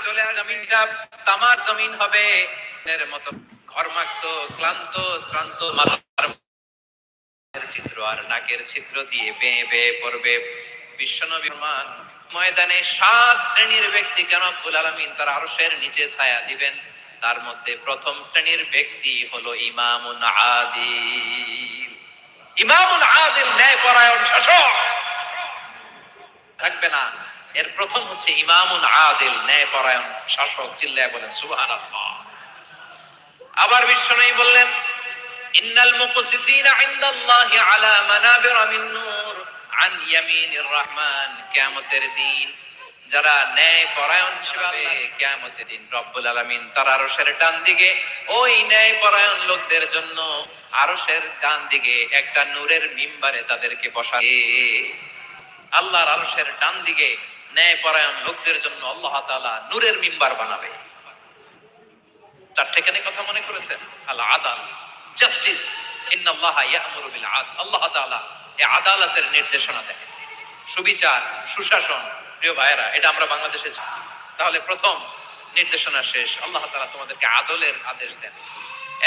চলে জমিনটা তামার জমিন হবে। এর মতো ঘর্মাক্ত, ক্লান্ত, শ্রান্ত এর চিত্র আর নাকের ছিদ্র দিয়ে বেয়ে বেয়ে পড়বে বিশ্বনবী মান ময়দানে সাত শ্রেণির ব্যক্তিকে রব্বুল আলামিন তার আরশের নিচে ছায়া দিবেন? তার মধ্যে প্রথম শ্রেণির ব্যক্তি হলো ইমামুন আদিল। ইমামুন আদিল ন্যায়পরায়ণ শাসক। থাকবে না। এর প্রথম হচ্ছে ইমামুন আদিল, ন্যায়পরায়ণ শাসক, চিল্লায় বলেন, সুবহানাল্লাহ। আবার বিশ্বনবী বললেন, ইন্নাল আলা মানাবির মিন নূর আন ইয়ামিনির রহমান। কিয়ামতের দিন, যারা ন্যায় পরায়ণ হিসেবে কিয়ামতের দিন রব্বুল আলামিন তার আরশের ডান দিকে ওই ন্যায় পরায়ণ লোকদের জন্য আরশের ডান দিকে একটা নূরের মিম্বারে তাদেরকে বসাবে আল্লাহর আরশের ডান দিকে ন্যায় পরায়ণ লোকদের জন্য আল্লাহ তাআলা নূরের মিম্বার বানাবে। তার ঠিকানে কথা মনে করেছেন? আল আদাল জাস্টিস আল্লাহ তাআলা এই আদালতের নির্দেশনা দেন। সুবিচার, সুশাসন, প্রিয় ভাইয়েরা, এটা আমরা বাংলাদেশে তাহলে প্রথম নির্দেশনা শেষ। আল্লাহ তাআলা তোমাদেরকে আদলের আদেশ দেন।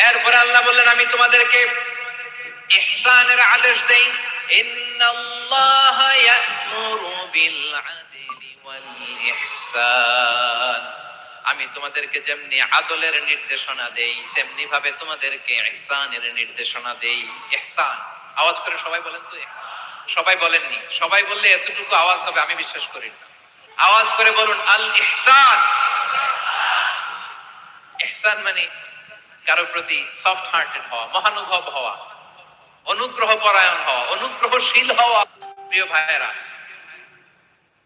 এরপরে আল্লাহ বললেন, আমি তোমাদেরকে ইহসানের আদেশ দেই। ইন্নাল্লাহ ইয়ামুরু বিল আদলি আমি তোমাদেরকে যেমনি আদলের নির্দেশনা দেই তেমনি ভাবে তোমাদেরকে ইহসানের নির্দেশনা দেই। ইহসান। আওয়াজ করে সবাই বলেন তো সবাই বলেননি। সবাই বললে এতটুকু আওয়াজ হবে, আমি বিশ্বাস করি না। আওয়াজ করে বলুন, আল ইহসান। ইহসান মানে কারও প্রতি সফট হার্টেড হওয়া, মহানুভব হওয়া অনুগ্রহ পরায়ণ হওয়া, অনুগ্রহশীল হওয়া। প্রিয় ভাইয়েরা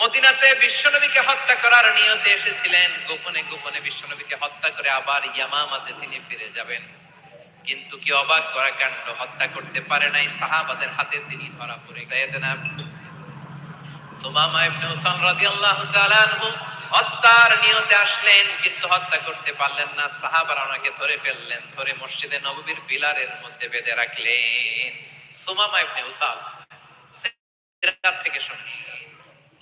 মদিনাতে বিশ্বনবীকে হত্যা করার নিয়তে এসেছিলেন। গোপনে গোপনে বিশ্বনবীকে হত্যা করে আবার ইয়ামামাতে তিনি ফিরে যাবেন। কিন্তু কি অবাক করা কাণ্ড, হত্যা করতে পারে নাই সাহাবাদের হাতে তিনি ধরা পড়ে সাইয়েদনা সুমামা ইবনে রাদিয়াল্লাহু তাআলা আনহু হত্যার নিয়তে আসলেন, কিন্তু হত্যা করতে পারলেন না। সাহাবারা ওনাকে ধরে ফেললেন, ধরে মসজিদে নববীর পিলারের মধ্যে বেঁধে রাখলেন। সুমামা ইবনে থেকে শুনি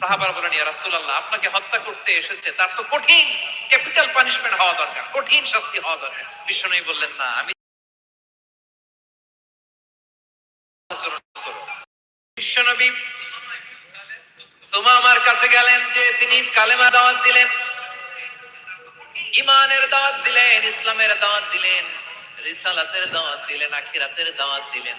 সাহাবার বলেন, ইয়া রাসূলুল্লাহ, আপনাকে হত্যা করতে এসেছে, তার তো কঠিন। ক্যাপিটাল পানিশমেন্ট হওয়া দরকার, কঠিন শাস্তি হওয়া দরকার। বিষ্ণু বললেন, না, আমি বিশ্বনবী কাছে গেলেন, যে তিনি কালেমা দাওয়াত দিলেন ইমানের দাওয়াত দিলেন, ইসলামের দাওয়াত দিলেন, রিসালাতের দাওয়াত দিলেন, আখিরাতের দাওয়াত দিলেন।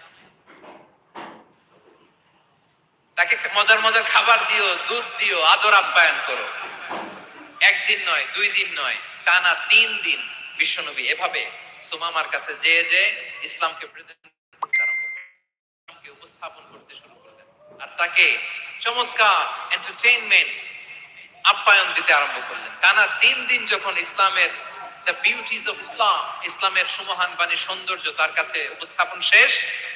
তাকে মজার মজার খাবার দিও, দুধ দিও, আদর আপ্যায়ন করো। একদিন নয়, দুই দিন নয়, টানা তিন দিন বিশ্বনবী এভাবে সুমামার কাছে যে যে ইসলামকে উপস্থাপন করতে শুরু করলেন। আর তাকে চমৎকার এন্টারটেইনমেন্ট আপ্যায়ন দিতে আরম্ভ করলেন। টানা তিন দিন যখন ইসলামের দ্য বিউটিজ অফ ইসলাম ইসলামের সুমহান বাণী সৌন্দর্য তার কাছে উপস্থাপন শেষ।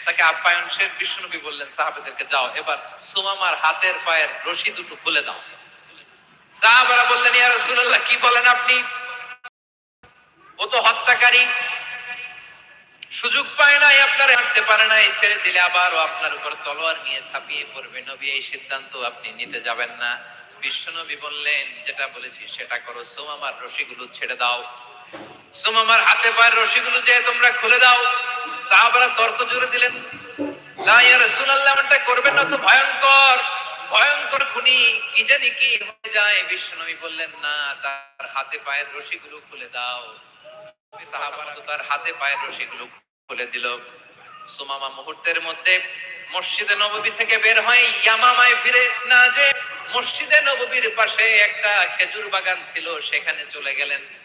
তাকে আপ্যায়ন শেষ। বিশ্বনবী বললেন, সাহাবেদেরকে যাও, এবার সুমামার হাতের পায়ের রশি দুটো খুলে দাও। সাহাবারা বললেন, ইয়া রাসূলুল্লাহ, কি বলেন আপনি? ও তো হত্যাকারী। সুযোগ পায় নাই, আপনার হাঁটতে পারে নাই। ছেড়ে দিলে আবারও আপনার উপর তলোয়ার নিয়ে ছাপিয়ে পড়বে। নবী, এই সিদ্ধান্ত আপনি নিতে যাবেন না। বিশ্বনবী বললেন, যেটা বলেছি সেটা করো। সোমামার রশিগুলো ছেড়ে দাও। হাতে পায়ের রশিগুলো যে তোমরা খুলে দাও। সাহাবারা তর্ক জুড়ে দিলেন। না করবেন না তো ভয়ঙ্কর ভয়ঙ্কর খুনি। কি জানি কি হয়ে যায়। বললেন, না, তার হাতে পায়ের রশিগুলো খুলে দাও। সাহাবারা তার হাতে পায়ের রশিগুলো খুলে দিল। সুমামা মুহূর্তের মধ্যে মসজিদে নববী থেকে বের হয়ে, ইয়ামামায় ফিরে না যে মসজিদে নববীর পাশে একটা খেজুর বাগান ছিল, সেখানে চলে গেলেন।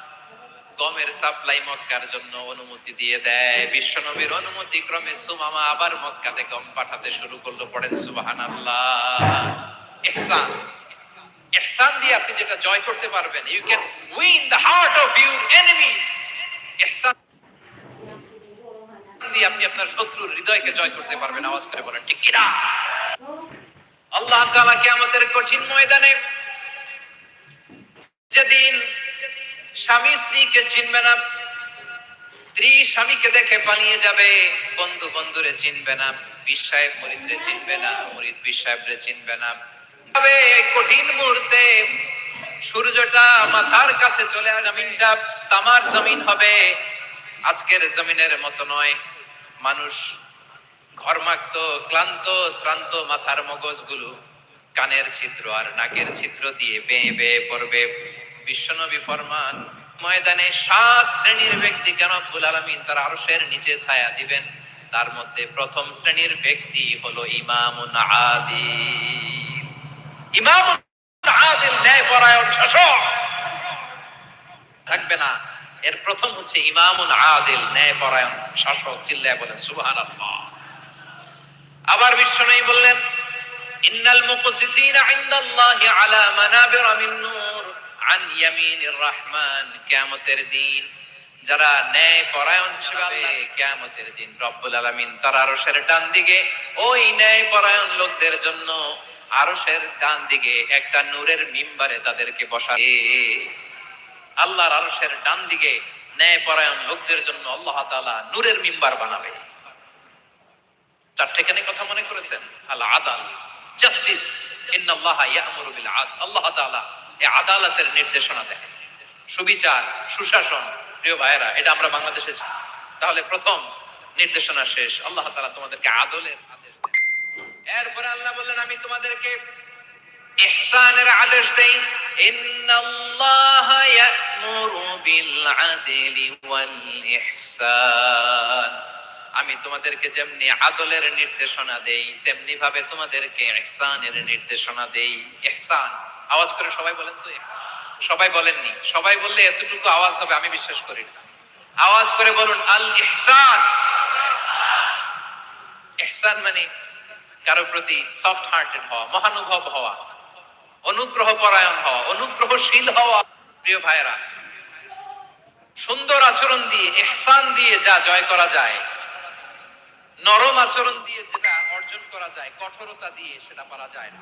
গমের সাপ্লাই মক্কার জন্য অনুমতি দিয়ে দেয়। বিশ্বনবীর অনুমতি ক্রমে সুমামা আবার মক্কাতে গম পাঠাতে শুরু করল, পড়েন সুবহানাল্লাহ। ইহসান ইহসান দিয়ে আপনি যেটা জয় করতে পারবেন you can win the heart of your enemies দিয়ে আপনি আপনার শত্রুর হৃদয়কে জয় করতে পারবেন, আওয়াজ করে বলেন, ঠিক কিনা? আল্লাহ তাআলা কিয়ামতের কঠিন ময়দানে যেদিন স্বামী স্ত্রীকে চিনবে না। স্ত্রী স্বামীকে দেখে পালিয়ে যাবে। বন্ধু বন্ধুরে চিনবে না। পীর সাহেব মরিদরে চিনবে না। মরিদ পীর সাহেবরে চিনবে না। তবে কঠিন মুহূর্তে। সূর্যটা মাথার কাছে চলে আসে জমিনটা তামার জমিন হবে। আজকের জমিনের মতো নয়। মানুষ ঘর্মাক্ত, ক্লান্ত, শ্রান্ত মাথার মগজগুলো কানের ছিদ্র আর নাকের ছিদ্র দিয়ে বেয়ে বেয়ে পড়বে। বিশ্বনবী ফরমান, ময়দানে সাত শ্রেণির ব্যক্তি কেন আব্বুল আলমিন তার আরশের নিচে ছায়া দিবেন? তার মধ্যে প্রথম শ্রেণির ব্যক্তি হলো ইমামুন আদিল। ইমামুন আদিল ন্যায় পরায়ণ শাসক। থাকবে না। এর প্রথম হচ্ছে ইমামুন আদিল ন্যায় পরায়ণ শাসক, চিল্লায় বলেন, সুবহানাল্লাহ। আবার বিশ্বনবী বললেন, ইন্নাল মুকসিতিনা ইনদাল্লাহি আলা মানাবির মিন নূর। আন ইয়ামিনির রহমান, কিয়ামতের দিন। যারা ন্যায় পরায়ণ হিসেবে কিয়ামতের দিন রব্বুল আলামিন তার আরশের ডান দিকে, ওই ন্যায় পরায়ণ লোকদের জন্য আরশের ডান দিকে একটা নূরের মিম্বারে তাদেরকে বসাবে আল্লাহর আরশের ডান দিকে ন্যায় পরায়ণ লোকদের জন্য আল্লাহ তাআলা নূরের মিম্বার বানাবে। চারটেখানি কথা মনে করেছেন? আল আদাল জাস্টিস, ইন্নাল্লাহ ইয়ামুরু বিল আদল আল্লাহ তাআলা এই আদালতের নির্দেশনা দেন সুবিচার, সুশাসন, প্রিয় ভাইয়েরা, এটা আমরা বাংলাদেশে তাহলে প্রথম নির্দেশনা শেষ। আল্লাহ তাআলা তোমাদেরকে আদলের আদেশ দেন। এরপরে আল্লাহ বললেন, আমি তোমাদেরকে ইহসানের আদেশ দেই। ইন্নাল্লাহ ইয়া'মুরু বিল আদলি ওয়াল ইহসান আমি তোমাদেরকে যেমনি আদলের নির্দেশনা দেই তেমনি ভাবে তোমাদেরকে ইহসানের নির্দেশনা দেই। ইহসান আওয়াজ করে সবাই বলেন তো? সবাই বলেননি। সবাই বললে এতটুকু আওয়াজ হবে, আমি বিশ্বাস করি না। আওয়াজ করে বলুন, আল ইহসান। ইহসান মানে কারও প্রতি সফট হার্টেড হওয়া, মহানুভব হওয়া, অনুগ্রহ পরায়ণ হওয়া, অনুগ্রহশীল হওয়া। প্রিয় ভাইরা সুন্দর আচরণ দিয়ে এহসান দিয়ে যা জয় করা যায়, নরম আচরণ দিয়ে যেটা অর্জন করা যায়, কঠোরতা দিয়ে সেটা পারা যায় না।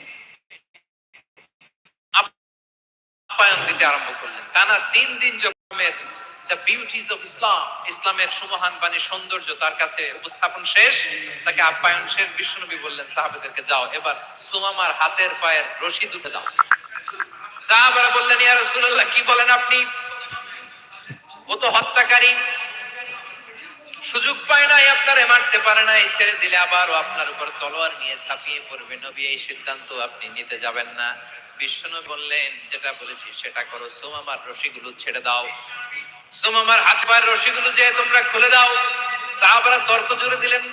আপ্যায়ন দিতে আরম্ভ করলেন। টানা তিন দিন জমের দ্য বিউটিজ অফ ইসলাম, ইসলামের সুমহান বাণী, সৌন্দর্য তার কাছে উপস্থাপন শেষ। তাকে আপ্যায়ন শেষ। বিশ্বনবী বললেন, সাহাবেদেরকে যাও, এবার সুমামার হাতের পায়ের রশি দুটো দাও সাহাবারা বললেন কি বলেন আপনি? ও তো হত্যাকারী। সুযোগ পায় নাই, আপনারে মারতে পারে নাই। ছেড়ে দিলে আবারও আপনার উপর তলোয়ার নিয়ে ঝাঁপিয়ে পড়বে। নবী, এই সিদ্ধান্ত আপনি নিতে যাবেন না। বিষ্ণু বললেন, যেটা বলেছি সেটা করো। সোমামার রশিগুলো ছেড়ে দাও। সোমামার হাত পায়ের রশিগুলো যে তোমরা খুলে দাও। সাহাবারা তর্ক জুড়ে দিলেন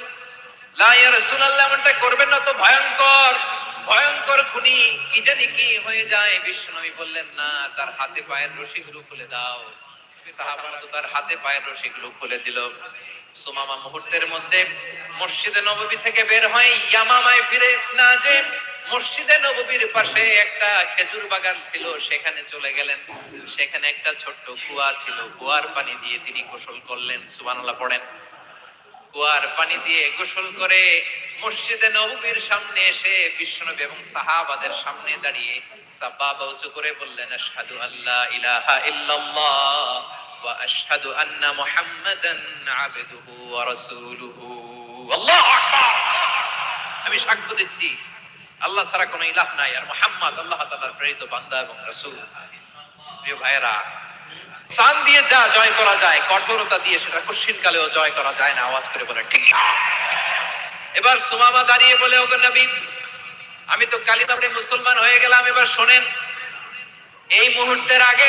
এমনটা করবেন না তো ভয়ঙ্কর ভয়ঙ্কর খুনি। কি জানি কি হয়ে যায়? বললেন, না, তার হাতে পায়ের রশিগুলো খুলে দাও। সাহাবারা তো তার হাতে পায়ের রশিগুলো খুলে দিল। সুমামা মুহূর্তের মধ্যে মসজিদে নববী থেকে বের হয় ইয়ামামায় ফিরে না যে মসজিদে নববীর পাশে একটা খেজুর বাগান ছিল, সেখানে চলে গেলেন। সেখানে একটা ছোট্ট কুয়া ছিল, কুয়ার পানি দিয়ে তিনি গোসল করলেন, সুবহানাল্লাহ পড়েন। কুয়ার পানি দিয়ে গোসল করে মসজিদে নববীর সামনে এসে বিশ্বনবী এবং সাহাবাদের সামনে দাঁড়িয়ে সাব্বাবা উঁচু করে বললেন, আশহাদু আল্লাহ ইলাহা ইল্লাল্লাহ ওয়া আশহাদু আন্না মুহাম্মাদান আবদুহু ওয়া রাসূলুহু। আল্লাহু আকবার। আমি সাক্ষ্য দিচ্ছি আল্লাহ ছাড়া কোনো ইলাহ নাই। আর মুহাম্মদ আল্লাহ তাআলার প্রেরিত বান্দা এবং রসুল। প্রিয় ভাইয়েরা সান দিয়ে যা জয় করা যায়, কঠোরতা দিয়ে সেটা কশিন কালেও জয় করা যায় না, আওয়াজ করে বলে ঠিক এবার সুমামা দাঁড়িয়ে বলে, ওগো নবী, আমি তো কালিমাতে মুসলমান হয়ে গেলাম। এবার শোনেন, এই মুহূর্তের আগে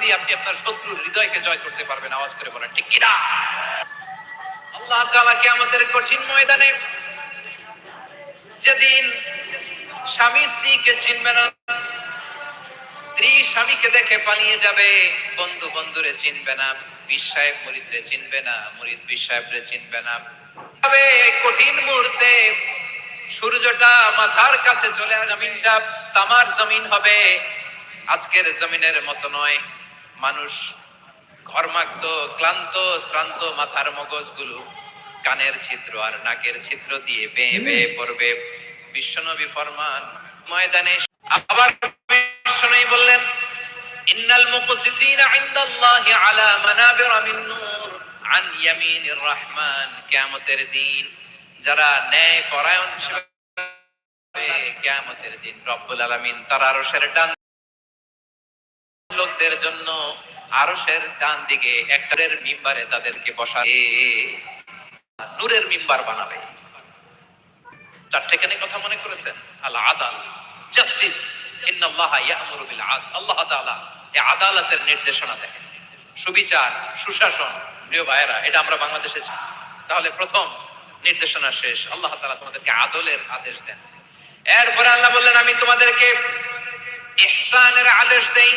দিয়ে আপনি আপনার শত্রুর হৃদয়কে জয় করতে পারবেন, আওয়াজ করে বলেন, ঠিক কিনা? আল্লাহ তাআলাকে আমাদের কঠিন ময়দানে যেদিন স্বামী স্ত্রীকে চিনবে না, স্ত্রী স্বামীকে দেখে পালিয়ে যাবে, বন্ধু বন্ধুরে চিনবে না বিশ্বায়েব মুরিদরে চিনবে না, মুরিদ বিশ্বায়েবরে চিনবে না। তবে কঠিন মুহূর্তে সূর্যটা মাথার কাছে চলে, জমিনটা তামার জমিন হবে, আজকের জমিনের মতো নয়। মানুষ ঘর্মাক্ত ক্লান্ত শ্রান্ত মাথার মগজগুলো কানের ছিদ্র আর নাকের ছিদ্র দিয়ে বেয়ে বেয়ে পড়বে। বিশ্বনবী ফরমান ময়দানে আবার বিশ্বনবী বললেন ইন্নাল মুকসিতিনা ইনদাল্লাহি আলা মানাবিরা মিন নূর আন ইয়ামিনির রহমান। কিয়ামতের দিন যারা ন্যায় পরায়ণ হিসেবে কিয়ামতের দিন রব্বুল আলামিন তার আরশের ডান লোকদের জন্য আরশের ডান দিকে একটার মিম্বারে তাদেরকে বসাবে নূরের মিম্বার বানাবে। চারটেখানে কথা মনে করেছেন? আল আদাল, জাস্টিস আল্লাহ তাআলা এই আদালতের নির্দেশনা সুবিচার, সুশাসন, প্রিয় এটা আমরা বাংলাদেশে তাহলে প্রথম নির্দেশনা শেষ। আল্লাহ তাআলা তোমাদেরকে আদলের আদেশ দেন। এরপরে আল্লাহ বললেন, আমি তোমাদেরকে ইহসানের আদেশ দেই।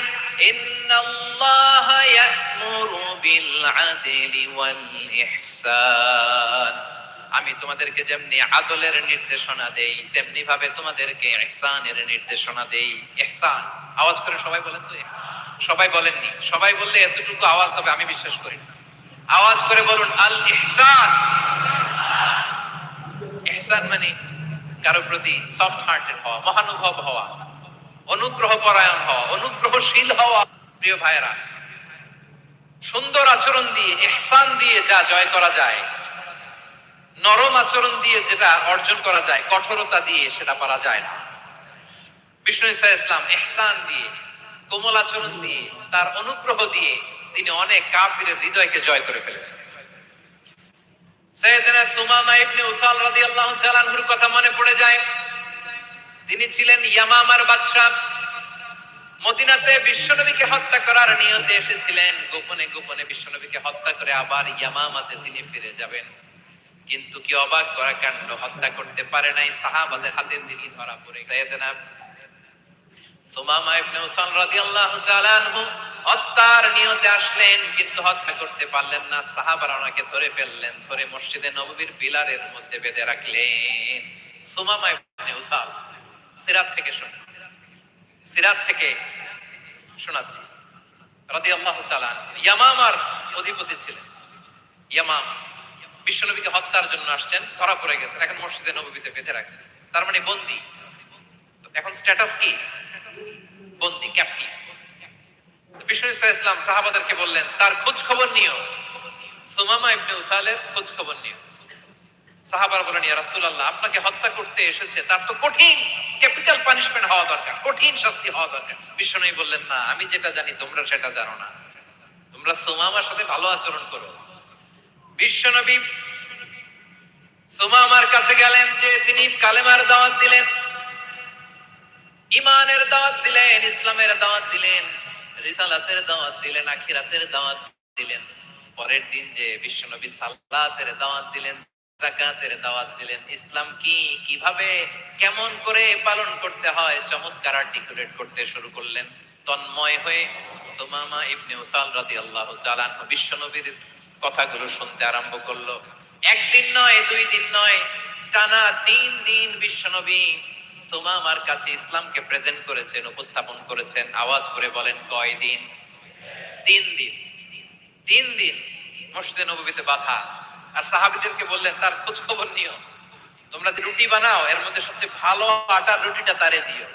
ইয়ামুরু বিল আদলি ওয়াল ইহসান আমি তোমাদেরকে যেমনি আদলের নির্দেশনা দেই তেমনি ভাবে তোমাদেরকে ইহসানের নির্দেশনা দেই। ইহসান, আওয়াজ করে সবাই বলেন তো সবাই বলেননি। সবাই বললে এতটুকু আওয়াজ হবে, আমি বিশ্বাস করি না। আওয়াজ করে বলুন আল ইহসান ইহসান মানে কারও প্রতি সফট হার্টেড হওয়া, মহানুভব হওয়া। অনুগ্রহ পরায়ণ হওয়া অনুগ্রহশীল হওয়া প্রিয় ভাইয়েরা। সুন্দর আচরণ দিয়ে, ইহসান দিয়ে যা জয় করা যায়, নরম আচরণ দিয়ে যেটা অর্জন করা যায়, কঠোরতা দিয়ে সেটা পারা যায় না। বিষ্ণু ইসা ইসলাম এহসান দিয়ে, কোমল আচরণ দিয়ে, তার অনুগ্রহ দিয়ে তিনি অনেক কাফিরের হৃদয়কে জয় করে ফেলেছেন। সৈয়দনা সুমামা ইবনে উসাল রাদিয়াল্লাহু তাআলা আনহুর কথা মনে পড়ে যায় তিনি ছিলেন ইয়ামামার বাদশা মদিনাতে বিশ্বনবীকে হত্যা করার নিয়তে এসেছিলেন। গোপনে গোপনে বিশ্বনবীকে হত্যা করে আবার ইয়ামামাতে তিনি ফিরে যাবেন। কিন্তু কি অবাক করা কাণ্ড, হত্যা করতে পারে নাই সাহাবাদের হাতে তিনি ধরা পড়ে সাইয়েদনা সুমামা ইবনে রাদিয়াল্লাহু তাআলা আনহু হত্যার নিয়তে আসলেন, কিন্তু হত্যা করতে পারলেন না। সাহাবারা ওনাকে ধরে ফেললেন, ধরে মসজিদে নববীর পিলারের মধ্যে বেঁধে রাখলেন। সুমামা ইবনে সিরাত থেকে শুনুন সিরাত থেকে শোনাচ্ছি। রাদিয়াল্লাহু তাআলা আনহু। ইয়ামামার অধিপতি ছিলেন। ইয়ামাম বিশ্বনবীকে হত্যার জন্য আসছেন, ধরা পড়ে গেছেন, এখন মসজিদে নবীতে বেঁধে রাখছে তার মানে বন্দি। এখন স্ট্যাটাস কি? বন্দি ক্যাপ্টিভ বিষ্ণু ইসলাম সাহাবাদেরকে বললেন, তার খোঁজ খবর নিও। সুমামা ইবনে উসালের খোঁজ খবর নিও। সাহাবার বলেন ইয়া রাসূলুল্লাহ, আপনাকে হত্যা করতে এসেছে, তার তো কঠিন। ক্যাপিটাল পানিশমেন্ট হওয়া দরকার, কঠিন শাস্তি হওয়া দরকার। বিষ্ণু বললেন, না, আমি যেটা জানি, তোমরা সেটা জানো না। তোমরা সুমামার সাথে ভালো আচরণ করো। বিশ্বনবী সুমামার কাছে গেলেন, যে তিনি কালেমার দাওয়াত দিলেন ইমানের দাওয়াত দিলেন, ইসলামের দাওয়াত দিলেন, রিসালাতের দাওয়াত দিলেন, আখিরাতের দাওয়াত দিলেন। পরের দিন যে বিশ্বনবী সাল্লাতের দাওয়াত দিলেন জাকাতের দাওয়াত দিলেন। ইসলাম কি, কীভাবে, কেমন করে পালন করতে হয়? চমৎকার আর্টিকুলেট করতে শুরু করলেন। তন্ময় হয়ে সুমামা ইবনে উসাল আনহু বিশ্বনবীর কথাগুলো শুনতে আরম্ভ করল। একদিন নয়, দুই দিন নয়, টানা তিন দিন সুমামার কাছে ইসলামকে প্রেজেন্ট করেছেন, উপস্থাপন করেছেন। আওয়াজ করে বলেন, কয় দিন? তিন দিন। তিন দিন মসজিদে নবীতে বাধা। আর সাহাবিদেরকে বললেন, তার খোঁজ খবর নিও। তোমরা যে রুটি বানাও, এর মধ্যে সবচেয়ে ভালো আটার রুটিটা তারে দিও।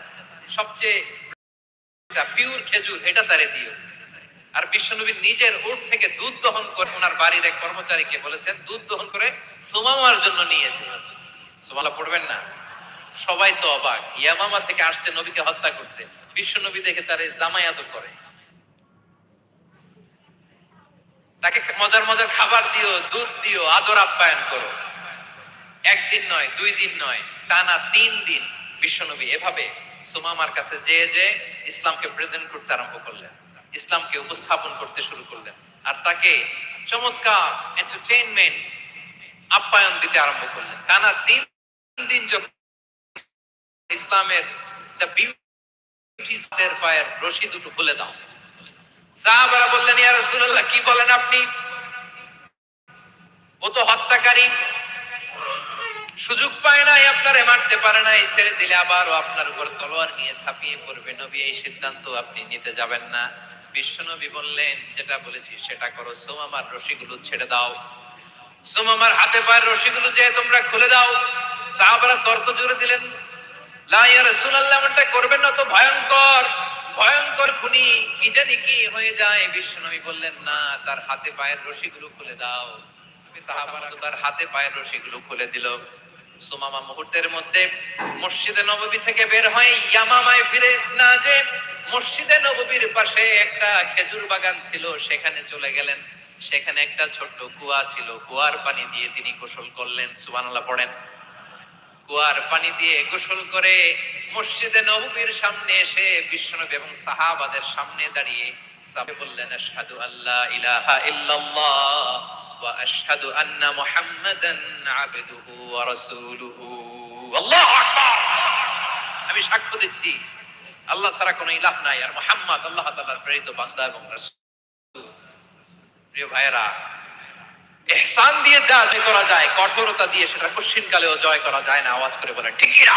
সবচেয়ে পিওর খেজুর, এটা তারে দিও। আর বিশ্বনবী নিজের উট থেকে দুধ দহন করে ওনার বাড়ির এক কর্মচারীকে বলেছেন, দুধ দহন করে সুমামার জন্য নিয়েছে। সুমালা, পড়বেন না। সবাই তো অবাক। ইয়ামামা থেকে আসছে নবীকে হত্যা করতে। বিশ্বনবী দেখে তারে জামায়াত করে। তাকে মজার মজার খাবার দিও, দুধ দিও, আদর আপ্যায়ন করো। একদিন নয়, দুই দিন নয়, টানা তিন দিন বিশ্বনবী এভাবে সুমামার কাছে যে যে ইসলামকে প্রেজেন্ট করতে আরম্ভ করলেন। ইসলামকে উপস্থাপন করতে শুরু করলেন। আর তাকে চমৎকার এন্টারটেইনমেন্ট আপ্যায়ন দিতে আরম্ভ করলেন। টানা তিন দিন যখন ইসলামের দ্য বিউটিস পায়ের রশি দুটো খুলে দাও। সাহাবারা বললেন, ইয়া রাসূলুল্লাহ, কি বলেন আপনি? ও তো হত্যাকারী। সুযোগ পায় নাই আপনারে, মারতে পারে নাই। ছেড়ে দিলে আবারও আপনার উপর তলোয়ার নিয়ে ছাপিয়ে পড়বে। নবী, এই সিদ্ধান্ত আপনি নিতে যাবেন না। বিশ্বনবী বললেন, যেটা বলেছি সেটা করো। সোমামার রশিগুলো ছেড়ে দাও। সোমামার হাতে পায়ের রশিগুলো যে তোমরা খুলে দাও। সাহাবারা তর্ক জুড়ে দিলেন, লা ইয়া রাসূলুল্লাহ করবেন না, তো ভয়ঙ্কর। ভয়ঙ্কর খুনি কি জানি কি হয়ে যায়। বিশ্বনবী বললেন, না, তার হাতে পায়ের রশিগুলো খুলে দাও। সাহাবারা তার হাতে পায়ের রশিগুলো খুলে দিল। সুমামা মুহূর্তের মধ্যে মসজিদে নববী থেকে বের হয় ইয়ামামায় ফিরে না যে মসজিদে নববীর পাশে একটা খেজুর বাগান ছিল, সেখানে চলে গেলেন। সেখানে একটা ছোট্ট কুয়া ছিল, কুয়ার পানি দিয়ে তিনি গোসল করলেন। সুবহানাল্লাহ পড়েন। কুয়ার পানি দিয়ে গোসল করে মসজিদে নববীর সামনে এসে বিশ্বনবী এবং সাহাবাদের সামনে দাঁড়িয়ে সাহাবে বললেন, আশহাদু আল্লা ইলাহা ইল্লাল্লাহ ওয়া আশহাদু আন্না মুহাম্মাদান আবদুহু ওয়া রাসূলুহু। আল্লাহু আকবার। আমি সাক্ষ্য দিচ্ছি, আল্লাহ ছাড়া কোনো ইলাহ নাই। আর মুহাম্মদ আল্লাহ তাআলার প্রেরিত বান্দা এবং রাসূল। প্রিয় ভাইয়েরা, এহসান দিয়ে যা জয় করা যায়, কঠোরতা দিয়ে সেটা কশিন কালেও জয় করা যায় না। আওয়াজ করে বলেন ঠিকই না?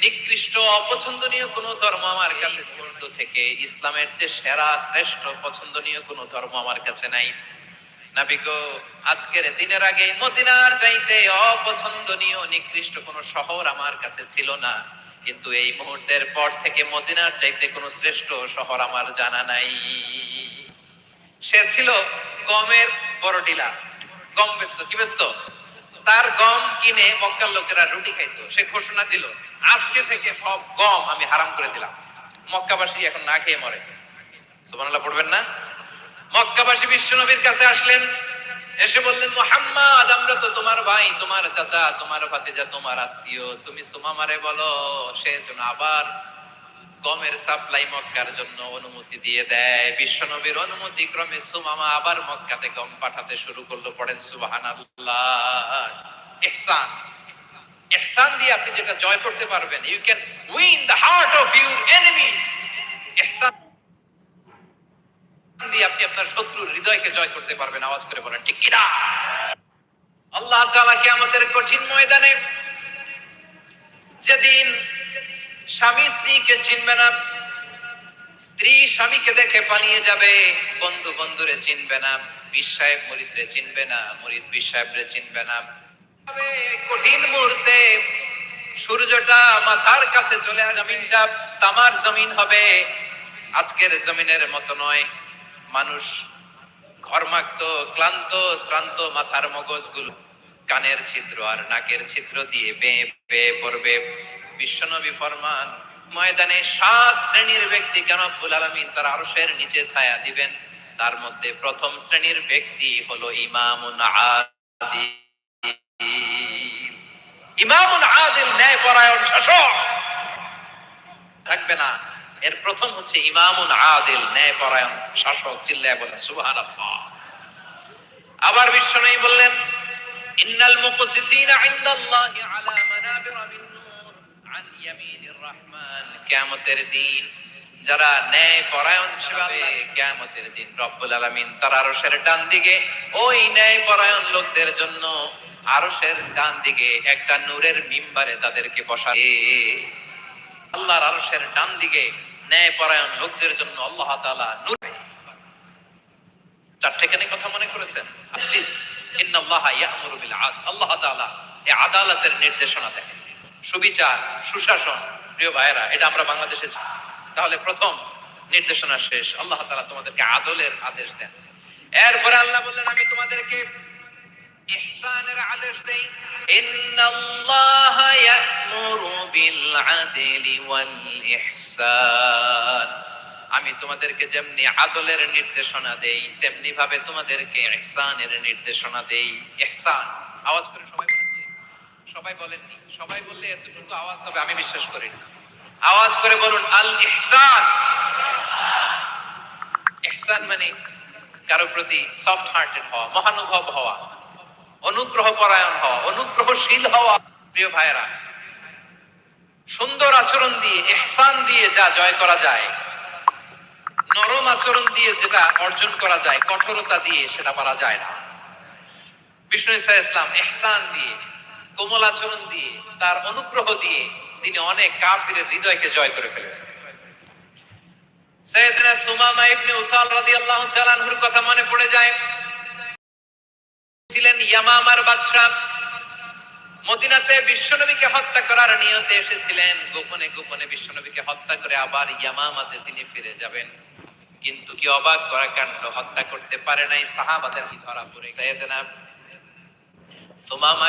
নিকৃষ্ট, অপছন্দনীয় কোনো ধর্ম আমার কাছে মুহূর্ত থেকে ইসলামের যে সেরা, শ্রেষ্ঠ, পছন্দনীয় কোনো ধর্ম আমার কাছে নাই। নাবিগো, আজকের দিনের আগে মদিনার চাইতে অপছন্দনীয়, নিকৃষ্ট কোনো শহর আমার কাছে ছিল না। কিন্তু এই মুহূর্তের পর থেকে মদিনার চাইতে কোনো শ্রেষ্ঠ শহর আমার জানা নাই। সে ছিল গমের বড় ডিলার। গম বেচতো, কি বেচতো? তার গম কিনে মক্কার লোকেরা রুটি খাইতো। সে ঘোষণা দিল আজকে থেকে সব গম আমি হারাম করে দিলাম। মক্কাবাসী এখন না খেয়ে মরে। সুবহানাল্লাহ, পড়বেন না? মক্কাবাসী বিশ্বনবীর কাছে আসলেন, এসে বললেন, মোহাম্মদ, আমরা তো তোমার ভাই, তোমার চাচা, তোমার ভাতিজা, তোমার আত্মীয়। তুমি সুমামারে বলো, সে যেন আবার গমের সাপ্লাই মক্কার জন্য অনুমতি দিয়ে দেয়। বিশ্বনবীর অনুমতি ক্রমে সুমামা আবার মক্কাতে গম পাঠাতে শুরু করল। পড়েন সুবহানাল্লাহ। ইহসান। ইহসান দিয়ে আপনি যেটা জয় করতে পারবেন you can win the heart of your enemies ইহসান দিয়ে আপনি আপনার শত্রুর হৃদয়কে জয় করতে পারবেন, আওয়াজ করে বলেন, ঠিক আল্লাহ কঠিন ময়দানে যেদিন স্বামী স্ত্রীকে চিনবে না, স্ত্রী স্বামীকে দেখে পালিয়ে যাবে বন্ধু বন্ধুরে চিনবে না বিশ্বাহেব মরিদরে চিনবে না, মরিদ বিশ্বাহেবরে চিনবে না। কঠিন মুহূর্তে সূর্যটা মাথার কাছে চলে জমিনটা তামার জমিন হবে। আজকের জমিনের মতো নয়। মানুষ ক্লান্ত, শ্রান্ত মাথার মগজগুলো কানের ছিদ্র আর নাকের ছিদ্র দিয়ে পড়বে। বিশ্বনবী ফরমান, ময়দানে সাত শ্রেণির ব্যক্তি কেন আলমিন তার নিচে ছায়া দিবেন? তার মধ্যে প্রথম শ্রেণির ব্যক্তি হলো ইমামুন আদিল ইমামুন আদিল ন্যায় পরায়ণ শাসক। থাকবে না। এর প্রথম হচ্ছে ইমামুন আদিল ন্যায় পরায়ণ শাসক, চিল্লায় বলেন সুবহানাল্লাহ। আবার বিশ্বনবী বললেন, ইন্নাল মুকসিতিনা ইনদাল্লাহি আলা মিন নূর আন ইয়ামিনির রহমান। কিয়ামতের দিন যারা ন্যায় পরায়ণ হবে কিয়ামতের দিন রব্বুল আলামিন তার আরশের ডান দিকে ওই ন্যায় পরায়ণ লোকদের জন্য আরশের ডান দিকে একটা নূরের মিম্বারে তাদেরকে বসাবে। আল্লাহর আরশের ডান দিকে ন্যায় পরায়ণ লোকদের জন্য আল্লাহ তাআলা নূর চারটেখানে কথা মনে করেছেন? জাস্টিস ইন্নাল্লাহা ইয়া'মুরু বিল আদল। আল্লাহ তাআলা এই আদালতের নির্দেশনা দেন। সুবিচার, সুশাসন, প্রিয় ভাইরা এটা আমরা বাংলাদেশে। তাহলে প্রথম নির্দেশনা শেষ। আল্লাহ তাআলা তোমাদেরকে আদলের আদেশ দেন। এরপরে আল্লাহ বললেন, আমি তোমাদেরকে ইহসানের আদেশ দেই। ইন্নাল্লাহা ইয়া'মুরু বিল আদলি ওয়াল ইহসান। আমি তোমাদেরকে যেমনি আদলের নির্দেশনা দেই তেমনি ভাবে তোমাদেরকে ইহসানের নির্দেশনা দেই। ইহসান, আওয়াজ করে সবাই বলেন সবাই বলেননি। সবাই বললে এতটুকু আওয়াজ হবে, আমি বিশ্বাস করি না। আওয়াজ করে বলুন, আল ইহসান। ইহসান মানে কারও প্রতি সফট হার্টেড হওয়া, মহানুভব হওয়া অনুগ্রহ পরায়ণ হওয়া, অনুগ্রহশীল হওয়া। প্রিয় ভাইয়েরা, সুন্দর আচরণ দিয়ে, ইহসান দিয়ে যা জয় করা যায়, নরম আচরণ দিয়ে যেটা অর্জন করা যায়, কঠোরতা দিয়ে সেটা পারা যায় না। বিষ্ণু ইসা ইসলাম এহসান দিয়ে, কোমল আচরণ দিয়ে, তার অনুগ্রহ দিয়ে তিনি অনেক কাফিরের হৃদয়কে জয় করে ফেলেছেন। সৈয়দনা সুমামা ইবনে উসাল রাদিয়াল্লাহু তাআলা আনহুর কথা মনে পড়ে যায়। ছিলেন ইয়ামামার বাদশা মদিনাতে বিশ্বনবীকে হত্যা করার নিয়তে এসেছিলেন। গোপনে গোপনে বিশ্বনবীকে হত্যা করে আবার ইয়ামামাতে তিনি ফিরে যাবেন। কিন্তু কি অবাক করা কাণ্ড, হত্যা করতে পারে নাই সাহাবাদের ধরা পড়ে সাইয়েদনা সুমামা